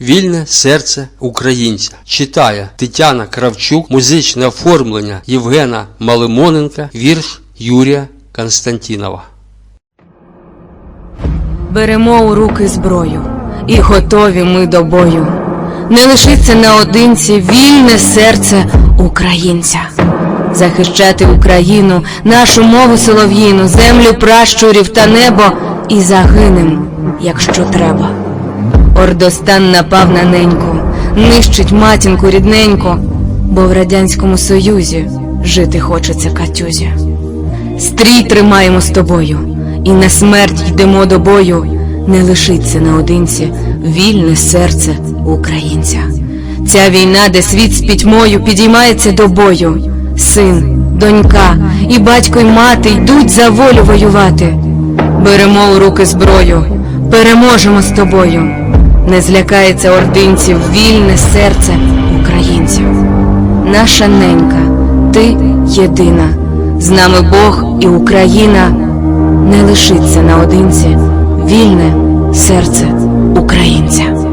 Вільне серце українця читає Тетяна Кравчук, музичне оформлення Євгена Малимоненка, вірш Юрія Константінова. Беремо у руки зброю, і готові ми до бою. Не лишиться наодинці вільне серце українця. Захищати Україну, нашу мову солов'їну, землю пращурів та небо, і загинем, якщо треба. Ордостан напав на неньку, нищить матінку рідненьку, бо в Радянському Союзі жити хочеться Катюзі. Стрій тримаємо з тобою, і на смерть йдемо до бою. Не лишиться наодинці вільне серце українця. Ця війна, де світ з пітьмою підіймається до бою. Син, донька і батько й мати йдуть за волю воювати. Беремо у руки зброю, переможемо з тобою. Не злякається ординців вільне серце українців. Наша ненька, ти єдина. З нами Бог і Україна не лишиться наодинці вільне серце українця.